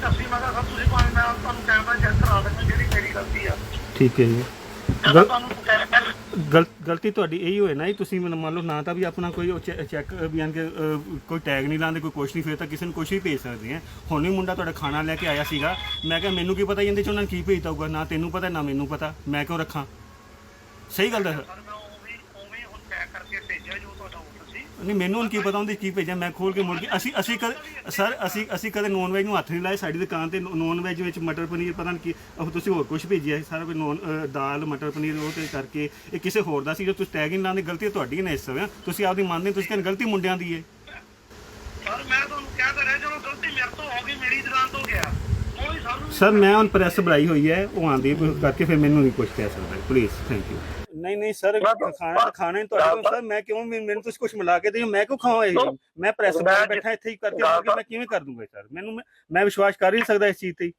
ਦੱਸੀ ਮੈਂ ਕਿਹਾ ਸਰ ਤੁਸੀਂ ਭਾਵੇਂ ਮੈਂ ਤੁਹਾਨੂੰ ਕੈਮਰਾ ਚੈੱਕ ਕਰਾ ਦਿੰਦਾ ਜਿਹੜੀ ਮੇਰੀ ਗਲਤੀ ਆ। ਠੀਕ ਹੈ ਜੀ। ਗਲ- ਤੁਹਾਨੂੰ ਕੈਮਰਾ ਗਲ ਗਲਤੀ ਤੁਹਾਡੀ ਇਹੀ ਹੋਏ ਨਾ ਜੀ ਤੁਸੀਂ ਮੈਨੂੰ ਮੰਨ ਲਓ ਨਾ ਤਾਂ ਵੀ ਆਪਣਾ ਕੋਈ ਚੈੱਕ ਬਿਆਨ ਕੇ ਅਹ, ਕੋਈ ਟੈਗ ਨਹੀਂ ਲਾਉਂਦੇ ਕੋਈ ਕੁਛ ਨਹੀਂ ਫਿਰ ਤਾਂ ਕਿਸੇ ਨੂੰ ਕੁਛ ਵੀ ਭੇਜ ਸਕਦੇ ਆ। ਹੁਣ ਵੀ ਮੁੰਡਾ ਤੁਹਾਡਾ ਖਾਣਾ ਲੈ ਕੇ ਆਇਆ ਸੀਗਾ ਮੈਂ ਕਿਹਾ ਮੈਨੂੰ ਕੀ ਪਤਾ ਇਹਦੇ ਚ ਉਹਨਾਂ ਨੇ ਕੀ ਭੇਜਤਾ ਹੋਊਗਾ ਨਾ ਤੈਨੂੰ ਪਤਾ ਨਾ ਮੈਨੂੰ ਪਤਾ ਮੈਂ ਕਿਉਂ ਰੱਖਾਂ? ਸਹੀ ਗੱਲ ਹੈ ਸਰ ਮੈਂ ਉਵੇਂ ਉਵੇਂ ਹੁਣ ਚੈੱਕ ਕਰਕੇ ਭੇਜਿਆ ਜੋ ਤੁਹਾਡਾ ਆਰਡਰ ਸੀ ਨਹੀਂ ਮੈਨੂੰ ਹੁਣ ਕੀ ਪਤਾ ਉਹਦੇ 'ਚ ਕੀ ਭੇਜਿਆ ਮੈਂ ਖੋਲ ਕੇ ਮੁੜ ਕੇ ਅਸੀਂ ਅਸੀਂ ਕਦੇ ਸਰ ਅਸੀਂ ਅਸੀਂ ਕਦੇ ਨੌਨ ਵੈਜ ਨੂੰ ਹੱਥ ਨਹੀਂ ਲਾਏ ਸਾਡੀ ਦੁਕਾਨ ਤੇ ਨੌਨ ਵੈਜ ਵਿੱਚ ਮਟਰ ਪਨੀਰ ਪਤਾ ਨਹੀਂ ਕੀ ਉਹ ਤੁਸੀਂ ਹੋਰ ਕੁਝ ਭੇਜਿਆ ਸੀ ਸਾਰਾ ਕੁਝ ਨੌਨ ਦਾਲ ਮਟਰ ਪਨੀਰ ਉਹ ਤੇ ਕਰਕੇ ਇਹ ਕਿਸੇ ਹੋਰ ਦਾ ਸੀ ਜੋ ਤੁਸੀਂ ਟੈਗ ਨਹੀਂ ਲਾਉਂਦੇ ਗਲਤੀ ਤੁਹਾਡੀ ਨੇ ਇਸ ਸਮੇਂ। ਤੁਸੀਂ ਆਪਦੀ ਮੰਨਦੇ ਤੁਸੀਂ ਕਹਿੰਦੇ ਗਲਤੀ ਮੁੰਡਿਆਂ ਦੀ ਹੈ। ਸਰ ਮੈਂ ਤੁਹਾਨੂੰ ਕਹਿ ਤਾਂ ਰਿਹਾ ਚਲੋ ਗਲਤੀ ਮੇਰੇ ਤੋਂ ਹੋ ਗਈ ਮੇਰੀ ਦੁਕਾਨ ਤੋਂ ਗਿਆ। ਕੋਈ ਸਾਨੂੰ ਸਰ ਮੈਂ ਹੁਣ ਪ੍ਰੈਸ ਬੁਲਾਈ ਹੋਈ ਹੈ ਉਹ ਆਂਦੀ ਕਰਕੇ ਫਿਰ ਮੈਨੂੰ ਨਹੀਂ ਕੁਝ ਕਹਿ ਸਕਦਾ। ਪਲੀਜ਼ ਥੈਂਕ ਯੂ ਨਹੀਂ ਨਹੀਂ ਸਰ ਖਾਣਾ ਖਾਣਾ ਤੁਹਾਡੇ ਕੋਲ ਸਰ ਮੈਂ ਕਿਉਂ ਮੈਨੂੰ ਤੁਸੀਂ ਕੁਝ ਮਿਲਾ ਕੇ ਦਿਓ ਮੈਂ ਕਿਉਂ ਖਾਵਾਂ ਇਹ? ਮੈਂ ਪ੍ਰੈਸ ਬੁਲਾ ਬੈਠਾ ਇੱਥੇ ਹੀ ਕਰਕੇ ਮੈਂ ਕਿਵੇਂ ਕਰ ਦੂੰਗਾ ਸਰ? ਮੈਨੂੰ ਮੈਂ- ਵਿਸ਼ਵਾਸ ਕਰ ਹੀ ਨਹੀਂ ਸਕਦਾ ਇਸ ਚੀਜ਼ ਤੇ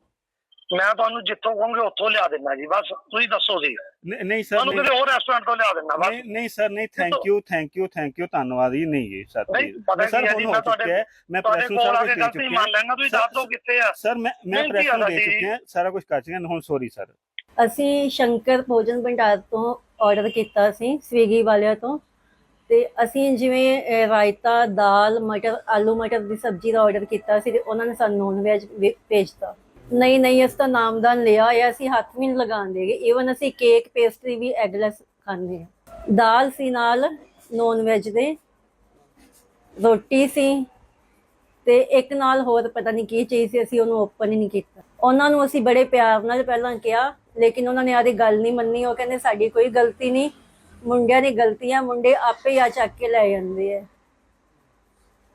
ਮੈਂ ਤੁਹਾਨੂੰ ਜਿੱਥੋਂ ਕਹੋਗੇ ਉੱਥੋਂ ਲਿਆ ਦਿੰਦਾ ਜੀ ਬਸ ਤੁਸੀਂ ਦੱਸੋ ਜੀ। ਨਹੀਂ- ਨਹੀਂ ਸਰ ਤੁਹਾਨੂੰ ਕਿਸੇ ਹੋਰ ਰੈਸਟੋਰੈਂਟ ਤੋਂ ਲਿਆ ਦਿੰਦਾ ਬਸ। ਨਹੀਂ ਨਹੀਂ ਸਰ ਨਹੀਂ thank you thank you thank you ਧੰਨਵਾਦ ਜੀ ਨਹੀਂ ਜੀ ਸਰ ਸਰ ਹੁਣ ਜੀ, ਹੋ ਮੈਂ ਤੁਹਾਡੇ- ਚੁੱਕਿਆ ਹੈ ਮੈਂ ਪ੍ਰੈਸ ਨੂੰ ਸਾਰਾ ਕੁਝ ਦੇ ਚੁੱਕਿਆ ਮੰਨ ਲੈਣਾ ਤੁਸੀਂ ਦੱਸ ਦਿਓ ਕਿੱਥੇ ਆ। ਸਰ ਮੈਂ ਮੈਂ ਪ੍ਰੈਸ ਨੂੰ ਦੇ ਚੁੱਕਿਆ ਸਾਰਾ ਕੁਝ ਕਰ ਚੁੱਕਿਆ ਹੁਣ ਸੌਰੀ ਸਰ। ਅਸੀਂ ਸ਼ੰਕਰ ਭੋਜਨ ਭੰਡਾਰ ਤੋਂ ਆਰਡਰ ਕੀਤਾ ਸੀ, ਸਵੀਗੀ ਵਾਲਿਆਂ ਤੋਂ। ਤੇ ਅਸੀਂ ਜਿਵੇਂ ਰਾਇਤਾ, ਦਾਲ, ਮਟਰ, ਆਲੂ ਮਟਰ ਦੀ ਸਬਜ਼ੀ ਦਾ ਆਰਡਰ ਕੀਤਾ ਸੀ ਤੇ ਉਹਨਾਂ ਨੇ ਸਾਨੂੰ ਨੌਨ ਵੈਜ ਭੇਜਤਾ। ਨਹੀਂ ਨਹੀਂ ਇਸ ਦਾ ਨਾਮਦਾਨ ਲਿਆ ਹੋਇਆ ਅਸੀਂ ਹੱਥ ਵੀ ਨਹੀਂ ਲਗਾਉਂਦੇਗੇ ਈਵਨ ਅਸੀਂ ਕੇਕ ਪੇਸਟਰੀ ਵੀ ਐਗਲੈਸ ਖਾਂਦੇ ਹਾਂ ਦਾਲ ਸੀ ਨਾਲ ਨੌਨ ਵੈਜ ਦੇ, ਰੋਟੀ ਸੀ ਤੇ ਇੱਕ ਨਾਲ ਹੋਰ ਪਤਾ ਨਹੀਂ ਕੀ ਚੀਜ਼ ਸੀ, ਅਸੀਂ ਉਹਨੂੰ ਓਪਨ ਹੀ ਨਹੀਂ ਕੀਤਾ। ਉਹਨਾਂ ਨੂੰ ਅਸੀਂ ਬੜੇ ਪਿਆਰ ਨਾਲ ਪਹਿਲਾਂ ਕਿਹਾ, ਲੇਕਿਨ ਉਹਨਾਂ ਨੇ ਆਦੀ ਗੱਲ ਨਹੀਂ ਮੰਨੀ, ਉਹ ਕਹਿੰਦੇ ਸਾਡੀ ਕੋਈ ਗਲਤੀ ਨਹੀਂ। ਮੁੰਡਿਆਂ ਦੀ ਗਲਤੀ ਆ ਮੁੰਡੇ ਆਪੇ ਆ ਚੱਕ ਕੇ ਲੈ ਜਾਂਦੇ ਆ।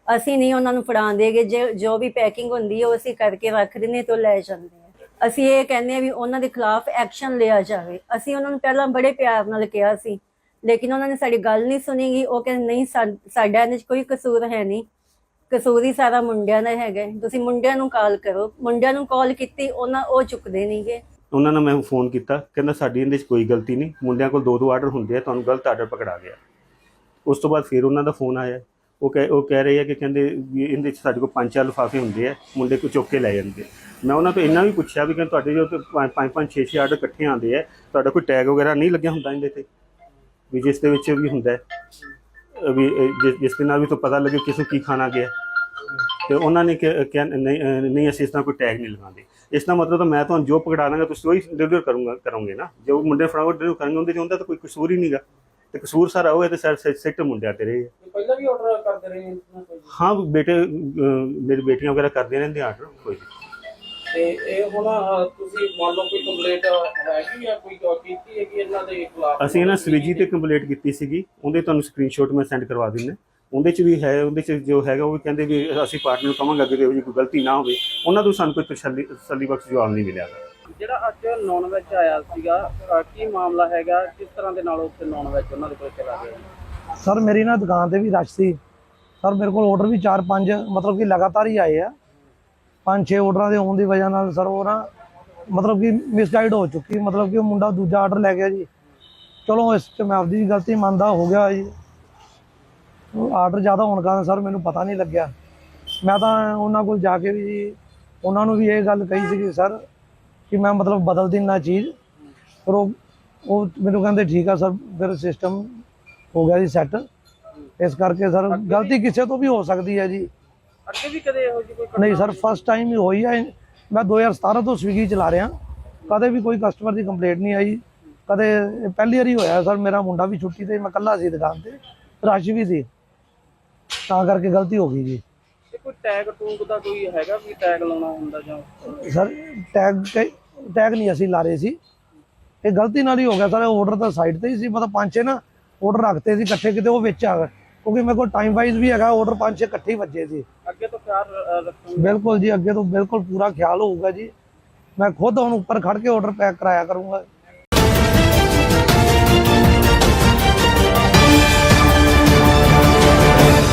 ਅਸੀਂ ਨਹੀਂ ਉਹਨਾਂ ਨੂੰ ਫੜਾਉਂਦੇਗੇ ਜੇ ਜੋ ਵੀ ਪੈਕਿੰਗ ਹੁੰਦੀ ਹੈ ਉਹ ਅਸੀਂ ਕਰਕੇ ਰੱਖ ਦਿੰਦੇ ਤੋਂ ਲੈ ਜਾਂਦੇ ਆ। ਅਸੀਂ ਇਹ ਕਹਿੰਦੇ ਆ ਵੀ ਉਹਨਾਂ ਦੇ ਖਿਲਾਫ ਐਕਸ਼ਨ ਲਿਆ ਜਾਵੇ। ਅਸੀਂ ਉਹਨਾਂ ਨੂੰ ਪਹਿਲਾਂ ਬੜੇ ਪਿਆਰ ਨਾਲ ਕਿਹਾ ਸੀ, ਲੇਕਿਨ ਉਹਨਾਂ ਨੇ ਸਾਡੀ ਗੱਲ ਨਹੀਂ ਸੁਣੀਗੀ ਉਹ ਕਹਿੰਦੇ, ਨਹੀਂ ਸਾਡਾ ਇਹਦੇ 'ਚ ਕੋਈ ਕਸੂਰ ਹੈ ਨਹੀਂ। ਕਸੂਰ ਹੀ ਸਾਰਾ ਮੁੰਡਿਆਂ ਦਾ ਹੈਗਾ ਹੈ। ਤੁਸੀਂ ਮੁੰਡਿਆਂ ਨੂੰ ਕਾਲ ਕਰੋ। ਮੁੰਡਿਆਂ ਨੂੰ ਕਾਲ ਕੀਤੀ, ਉਹਨਾਂ ਉਹ ਚੁੱਕਦੇ ਨਹੀਂਗੇ ਉਹਨਾਂ ਨੇ ਮੈਨੂੰ ਫੋਨ ਕੀਤਾ, ਕਹਿੰਦਾ ਸਾਡੀ ਇਹਦੇ 'ਚ ਕੋਈ ਗਲਤੀ ਨਹੀਂ। ਮੁੰਡਿਆਂ ਕੋਲ ਦੋ ਦੋ ਆਰਡਰ ਹੁੰਦੇ ਆ, ਤੁਹਾਨੂੰ ਗਲਤ ਆਰਡਰ ਪਕੜਾ ਗਿਆ। ਉਸ ਤੋਂ ਬਾਅਦ ਫਿਰ ਉਹਨਾਂ ਦਾ ਫੋਨ ਆਇਆ। ਉਹ ਕਹਿ ਉਹ ਕਹਿ ਰਹੇ ਆ ਕਿ ਕਹਿੰਦੇ ਵੀ ਇਹਦੇ 'ਚ ਸਾਡੇ ਕੋਲ ਪੰਜ ਚਾਰ ਲਿਫਾਫੇ ਹੁੰਦੇ ਆ, ਮੁੰਡੇ ਕੋ ਚੁੱਕ ਕੇ ਲੈ ਜਾਂਦੇ। ਮੈਂ ਉਹਨਾਂ ਤੋਂ ਇੰਨਾ ਵੀ ਪੁੱਛਿਆ ਵੀ ਕਿ ਤੁਹਾਡੇ ਜੋ ਤੇ ਪੰਜ ਪੰਜ ਪੰਜ, ਛੇ ਛੇ ਆਰਡਰ ਇਕੱਠੇ ਆਉਂਦੇ ਆ, ਤੁਹਾਡਾ ਕੋਈ ਟੈਗ ਵਗੈਰਾ ਨਹੀਂ ਲੱਗਿਆ ਹੁੰਦਾ ਇਹਦੇ ਤੇ? ਵੀ ਜਿਸ ਦੇ ਵਿੱਚ ਵੀ ਹੁੰਦਾ ਹੈ। ਵੀ ਜਿਸ- ਦੇ ਨਾਲ ਵੀ ਤੋਂ ਪਤਾ ਲੱਗੇ ਕਿਸ ਕੀ ਖਾਣਾ ਗਿਆ। ਤੇ ਉਹਨਾਂ ਨੇ ਕਿ- ਕਿਹਾ ਨਹੀਂ ਅਸੀਂ ਇਸ ਤਰ੍ਹਾਂ ਕੋਈ ਟੈਗ ਨਹੀਂ ਲਗਾਉਂਦੇ। ਇਸ ਦਾ ਮਤਲਬ ਤਾਂ ਮੈਂ ਤੁਹਾਨੂੰ ਜੋ ਪਕੜਾ ਦਾਂਗਾ ਤੁਸੀਂ ਉਹੀ ਡਿਲੀਵਰ ਕਰੂੰਗਾ ਕਰੋਗੇ ਨਾ। ਜੋ ਮੁੰਡੇ ਫੜਾਓ ਡਿਲੀਵਰ ਕਰਨਗੇ ਉਹਦੇ ਚ ਹੁੰਦਾ ਤਾਂ ਕੋਈ ਕਸੂਰ ਹੀ ਨਹੀਂਗਾ। ਤੇ ਕਸੂਰ ਸਾਰਾ ਉਹ ਹੈ ਤੇ ਸਰ ਸੈਕਟਰ ਮੁੰਡਿਆਂ ਤੇ ਰਹੇ ਪਹਿਲਾਂ ਵੀ ਆਰਡਰ ਕਰਦੇ ਰਹੇ। ਹਾਂ ਬੇਟੇ ਮੇਰੀ ਬੇਟੀਆਂ ਵਗੈਰਾ ਕਰਦੇ ਰਹਿੰਦੇ ਆਰਡਰ ਕੋਈ ਤੇ ਇਹ ਹੁਣ ਅਹ, ਤੁਸੀਂ ਮੰਨ ਲਓ ਕੋਈ ਕੰਪਲੇਂਟ ਹੈਗੀ ਜਾਂ ਕੋਈ ਕੀਤੀ ਹੈ ਕਿ ਇਹਨਾਂ ਦੇ ਖਿਲਾਫ? ਅਸੀਂ ਇਹਨਾਂ ਸਵਿਗੀ ਤੇ ਕੰਪਲੀਟ ਕੀਤੀ ਸੀਗੀ ਉਹਦੇ ਤੁਹਾਨੂੰ ਸਕਰੀਨਸ਼ਾਟ ਮੈਂ ਸੈਂਡ ਕਰਵਾ ਦਿੰਦਾ। ਉਹਦੇ ਚ ਵੀ ਹੈ ਉਹਦੇ ਚ ਜੋ ਹੈਗਾ ਉਹ ਵੀ ਕਹਿੰਦੇ ਵੀ ਅਸੀਂ ਪਾਰਟਨਰ ਨੂੰ ਕਵਾਂਗੇ ਅੱਗੇ ਕੋਈ ਗਲਤੀ ਨਾ ਹੋਵੇ। ਉਹਨਾਂ ਤੋਂ ਸਾਨੂੰ ਕੋਈ ਤਸੱਲੀ ਤਸੱਲੀ ਬਖਸ਼ ਜਵਾਬ ਨਹੀਂ ਮਿਲਿਆ। ਜਿਹੜਾ ਅੱਜ ਨੌਨ ਵੈਜ ਆਇਆ ਸੀਗਾ ਕੀ ਮਾਮਲਾ ਹੈਗਾ? ਕਿਸ ਤਰ੍ਹਾਂ ਦੇ ਨਾਲ ਉੱਥੇ ਨੌਨ ਉਹਨਾਂ ਦੇ ਕੋਲ ਚਲਾ ਗਿਆ? ਸਰ ਮੇਰੀ ਨਾ ਦੁਕਾਨ ਤੇ ਵੀ ਰਸ਼ ਸੀ। ਸਰ ਮੇਰੇ ਕੋਲ ਆਰਡਰ ਵੀ 4-5 ਮਤਲਬ ਕਿ ਲਗਾਤਾਰ ਹੀ ਆਏ ਆ। 5-6 ਆਰਡਰਾਂ ਦੇ ਹੋਣ ਦੀ ਵਜ੍ਹਾ ਨਾਲ ਸਰ ਉਹ ਨਾ ਮਤਲਬ ਕਿ ਮਿਸਗਾਈਡ ਹੋ ਚੁੱਕੀ ਮਤਲਬ ਕਿ ਉਹ ਮੁੰਡਾ ਦੂਜਾ ਆਰਡਰ ਲੈ ਗਿਆ ਜੀ। ਚਲੋ ਇਸ ਤੇ ਮੈਂ ਆਪਦੀ ਗਲਤੀ ਮੰਨਦਾ ਹੋ ਗਿਆ ਜੀ। ਆਰਡਰ ਜ਼ਿਆਦਾ ਹੋਣ ਕਾਰਨ ਸਰ ਮੈਨੂੰ ਪਤਾ ਨਹੀਂ ਲੱਗਿਆ। ਮੈਂ ਤਾਂ ਉਹਨਾਂ ਕੋਲ ਜਾ ਕੇ ਵੀ ਜੀ ਉਹਨਾਂ ਨੂੰ ਵੀ ਇਹ ਗੱਲ ਕਹੀ ਸੀ ਕਿ ਸਰ ਕਿ ਮੈਂ ਮਤਲਬ ਬਦਲ ਦਿੰਨਾ ਚੀਜ਼। ਪਰ ਉਹ ਉਹ ਮੈਨੂੰ ਕਹਿੰਦੇ ਠੀਕ ਆ ਸਰ ਫਿਰ ਸਿਸਟਮ ਹੋ ਗਿਆ ਜੀ ਸੈੱਟ ਇਸ ਕਰਕੇ ਸਰ ਗਲਤੀ ਕਿਸੇ ਤੋਂ ਵੀ ਹੋ ਸਕਦੀ ਹੈ ਜੀ। ਅੱਗੇ ਵੀ ਕਦੇ ਇਹੋ ਜਿਹੀ ਕੋਈ ਘਟਨਾ ਨਹੀਂ ਸਰ ਫਸਟ ਟਾਈਮ ਹੀ ਹੋਈ ਹੈ ਮੈਂ 2017 ਤੋਂ ਸਵਿਗੀ ਚਲਾ ਰਿਹਾ। ਕਦੇ ਵੀ ਕੋਈ ਕਸਟਮਰ ਦੀ ਕੰਪਲੇਂਟ ਨਹੀਂ ਆਈ। ਕਦੇ ਇਹ ਪਹਿਲੀ ਵਾਰੀ ਹੋਇਆ ਸਰ ਮੇਰਾ ਮੁੰਡਾ ਵੀ ਛੁੱਟੀ ਤੇ ਮੈਂ ਇਕੱਲਾ ਸੀ ਦੁਕਾਨ ਤੇ ਰਸ਼ ਵੀ ਸੀ। ਤਾਂ ਕਰਕੇ ਗਲਤੀ ਹੋ ਗਈ ਜੀ। ਤੇ ਕੋਈ ਟੈਗ ਟੂਗ ਦਾ ਕੋਈ ਹੈਗਾ ਵੀ ਟੈਗ ਲਾਉਣਾ ਹੁੰਦਾ ਜਾਂ? ਸਰ ਟੈਗ ਟੈਗ ਨਹੀਂ ਅਸੀਂ ਲਾ ਰਹੇ ਸੀ। ਇਹ ਗਲਤੀ ਨਾਲ ਹੀ ਹੋ ਗਿਆ ਸਰ ਆਰਡਰ ਤਾਂ ਸਾਈਡ ਤੇ ਹੀ ਸੀ। ਮਤਲਬ ਪੰਜ ਛੇ ਨਾ ਆਰਡਰ ਰੱਖਤੇ ਸੀ ਇਕੱਠੇ ਕਿਤੇ ਉਹ ਵਿੱਚ ਆ ਗਏ। ਕਿਉਂਕਿ ਮੇਰੇ ਕੋਲ ਟਾਈਮ ਵਾਈਜ਼ ਵੀ ਹੈਗਾ ਆਰਡਰ ਪੰਜ ਛੇ ਇਕੱਠੇ ਹੀ ਵੱਜੇ ਸੀ। ਅੱਗੇ ਤੋਂ ਖਿਆਲ ਅਹ, ਰੱਖੋਗੇ? ਬਿਲਕੁਲ ਜੀ ਅੱਗੇ ਤੋਂ ਬਿਲਕੁਲ ਪੂਰਾ ਖਿਆਲ ਹੋਊਗਾ ਜੀ। ਮੈਂ ਖੁਦ ਹੁਣ ਉੱਪਰ ਖੜ ਕੇ ਆਰਡਰ ਪੈਕ ਕਰਾਇਆ ਕਰੂੰਗਾ।